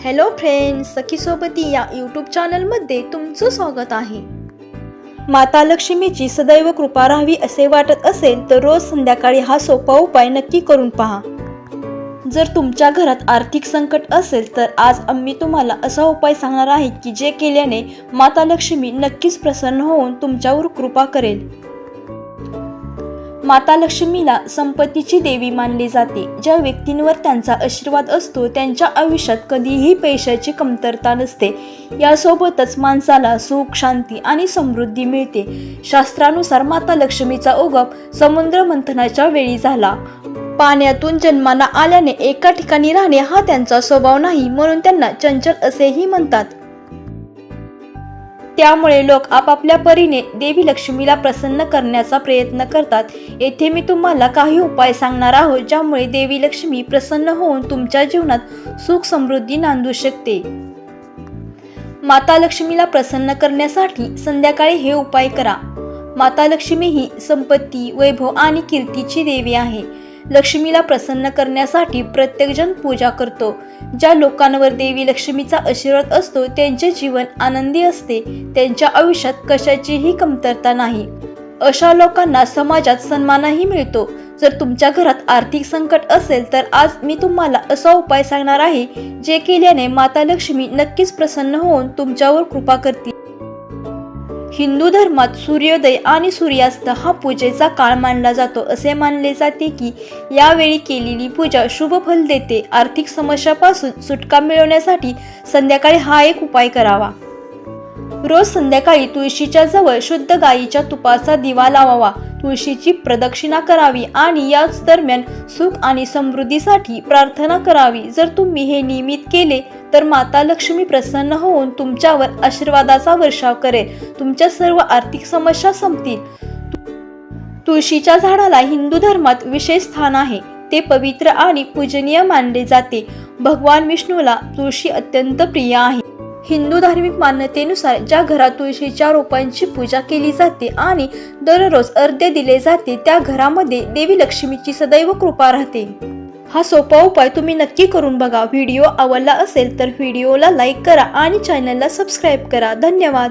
Hello friends सखी सोबती या YouTube चॅनलमध्ये तुमचं स्वागत आहे. माता लक्ष्मीची सदैव कृपा राहावी असे वाटत असेल तर रोज संध्याकाळी हा सोपा उपाय नक्की करून पहा. जर तुमच्या घरात आर्थिक संकट असेल तर आज आम्ही तुम्हाला असा उपाय सांगणार आहे की जे केल्याने माता लक्ष्मी नक्कीच प्रसन्न होऊन तुमच्यावर कृपा करेल. माता लक्ष्मीला संपत्तीची देवी मानली जाते. ज्या व्यक्तींवर त्यांचा आशीर्वाद असतो त्यांच्या आयुष्यात कधीही पैशाची कमतरता नसते. यासोबतच माणसाला सुख शांती आणि समृद्धी मिळते. शास्त्रानुसार माता लक्ष्मीचा उगम समुद्र मंथनाच्या वेळी झाला. पाण्यातून जन्माला आल्याने एका ठिकाणी राहणे हा त्यांचा स्वभाव नाही म्हणून त्यांना चंचल असेही म्हणतात. त्यामुळे लोक आपापल्या परीने देवी लक्ष्मीला प्रसन्न करण्याचा प्रयत्न करतात. येथे मी तुम्हाला काही उपाय सांगणार आहोत ज्यामुळे देवी लक्ष्मी प्रसन्न होऊन तुमच्या जीवनात सुख समृद्धी नांदू शकते. माता लक्ष्मीला प्रसन्न करण्यासाठी संध्याकाळी हे उपाय करा. माता लक्ष्मी ही संपत्ती वैभव आणि कीर्तीची देवी आहे. लक्ष्मीला प्रसन्न करण्यासाठी प्रत्येकजण पूजा करतो. ज्या लोकांवर देवी लक्ष्मीचा आशीर्वाद असतो त्यांचे जीवन आनंदी असते. त्यांच्या आयुष्यात कशाचीही कमतरता नाही. अशा लोकांना समाजात सन्मानही मिळतो. जर तुमच्या घरात आर्थिक संकट असेल तर आज मी तुम्हाला असा उपाय सांगणार आहे जे केल्याने माता लक्ष्मी नक्कीच प्रसन्न होऊन तुमच्यावर कृपा करतील. हिंदू धर्मात सूर्योदय आणि सूर्यास्त हा पूजेचा काळ मानला जातो. असे मानले जाते की यावेळी केलेली पूजा शुभ फल देते. आर्थिक समस्यापासून सुटका मिळवण्यासाठी संध्याकाळी हा एक उपाय करावा. रोज संध्याकाळी तुळशीच्या जवळ शुद्ध गायीच्या तुपाचा दिवा लावावा. तुळशीची प्रदक्षिणा करावी आणि याच दरम्यान सुख आणि समृद्धीसाठी प्रार्थना करावी. जर तुम्ही हे नियमित केले तर माता लक्ष्मी प्रसन्न होऊन तुमच्यावर आशीर्वादाचा वर्षाव करेल. तुमच्या सर्व आर्थिक समस्या संपतील. तुळशीच्या झाडाला हिंदू धर्मात विशेष स्थान आहे. ते पवित्र आणि पूजनीय मानले जाते. भगवान विष्णूला तुळशी अत्यंत प्रिय आहे. हिंदू धार्मिक मान्यतेनुसार ज्या घरात तुळशीच्या रोपांची पूजा केली जाते आणि दररोज अर्ध्य दिले जाते त्या घरामध्ये देवी लक्ष्मीची सदैव कृपा राहते. हा सोपा उपाय तुम्ही नक्की करून बघा. व्हिडिओ आवडला असेल तर व्हिडिओला लाईक करा आणि चॅनलला सबस्क्राईब करा. धन्यवाद.